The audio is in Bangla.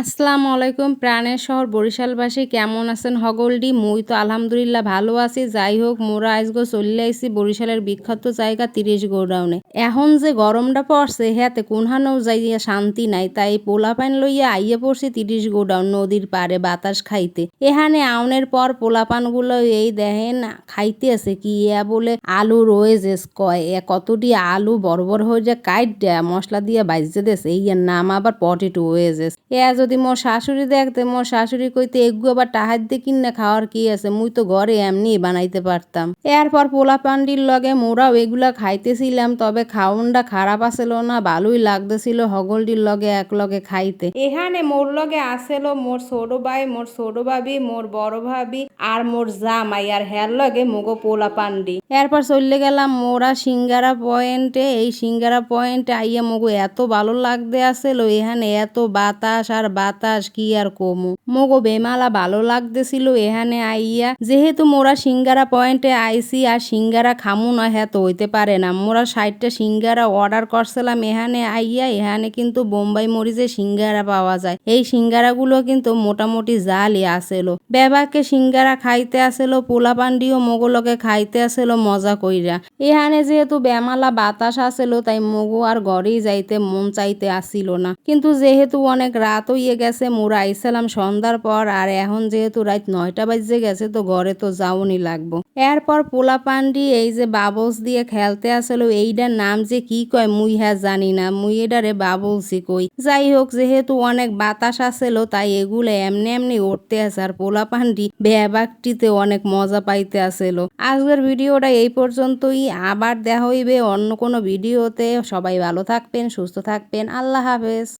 আসসালামু আলাইকুম, প্রাণের শহর বরিশালবাসী কেমন আছেন? হগলডি, মুই তো আলহামদুলিল্লাহ ভালো আছি। যাই হোক, মোরা আজগো চলে আইসি বরিশালের বিখ্যাত জায়গা তিরিশ গোডাউনে। এখন যে গরমটা পড়ছে, হ্যাতে কোনহানেও যাইয়া শান্তি নাই। তাই পোলা পান লইয়া আইয়া পড়ছি তিরিশ গোডাউন নদীর পারে বাতাস খাইতে। এখানে আউনের পর পোলাপানগুলো এই দেখেন খাইতে আছে কি ইয়া বলে আলু রয়েছে কয়। এ কতটি আলু বড় বড় হয়ে যায় কাইট মশলা দিয়ে বাইজে দেছে। এই নাম আবার পটেটো ওয়েজেস এ যদি মোর শাশুড়ি দেখতে মোর শাশুড়ি কইতে এগু আবার টাহার দিয়ে কিনে খাওয়ার কি আছে? মুই তো ঘরে এমনি বানাইতে পারতাম। এরপর পোলা পান্ডির লগে মোরাও এগুলা খাইতেছিলাম তবে খাওনটা খারাপ আসেল না ভালোই লাগতেছিল হগলডির লগে এক লগে খাইতে। এখানে মোর লগে আসেল মোর ছোট ভাই মোর ছোট ভাবি মোর বড় ভাবি আর মোর জামাই আর হ্যার লগে মোগো পোলা পান্ডি। এরপর চলে গেলাম মোরা সিঙ্গারা পয়েন্টে এই সিঙ্গারা পয়েন্টে আইয়া মোগো এত ভালো লাগতে আসেল এখানে এত বাতাস আর বাতাস কি আর কমু? মগো বেমালা ভালো লাগতেছিল এখানে আইয়া। যেহেতু মোরা সিঙ্গারা পয়েন্টে আইসি আর সিঙ্গারা খামু না হ্যাঁ তো হইতে পারে না। মোরা ষাটটা সিঙ্গারা অর্ডার করছিলাম এখানে আইয়া, এখানে কিন্তু বোম্বাই মরিচে সিঙ্গারা পাওয়া যায়। এই সিঙ্গারাগুলো কিন্তু মোটামুটি জালই আসেলো। বেবাকে সিঙ্গারা খাইতে আসেলো, পোলাপান্ডিও মোগলকে খাইতে আসেলো মজা কইরা। এখানে যেহেতু বেমালা বাতাস আসেলো, তাই মগু আর ঘরেই যাইতে মন চাইতে আসিল না। কিন্তু যেহেতু অনেক রাত হইয়ে গেছে, মোরা আইসালাম সন্ধ্যার পর, আর এখন যেহেতু রাত নয়টা বাজে গেছে, তো ঘরে তো যাওনি লাগবো। এরপর পোলা পান্ডি এই যে বাবলস দিয়ে খেলতে আসলো এইটার নাম যে কি কয় মুই হ্যাঁ জানি না, মুই এটারে বাবলসই কই। যাই হোক, যেহেতু অনেক বাতাস আসলো, তাই এগুলো এমনি এমনি উঠতে আছে আর পোলা পান্ডি ব্যাবাকটিতে অনেক মজা পাইতে আসলো। আজকের ভিডিওটা এই পর্যন্তই, আবার দেখা হইবে অন্য কোনো ভিডিওতে। সবাই ভালো থাকবেন, সুস্থ থাকবেন, আল্লাহ হাফেজ।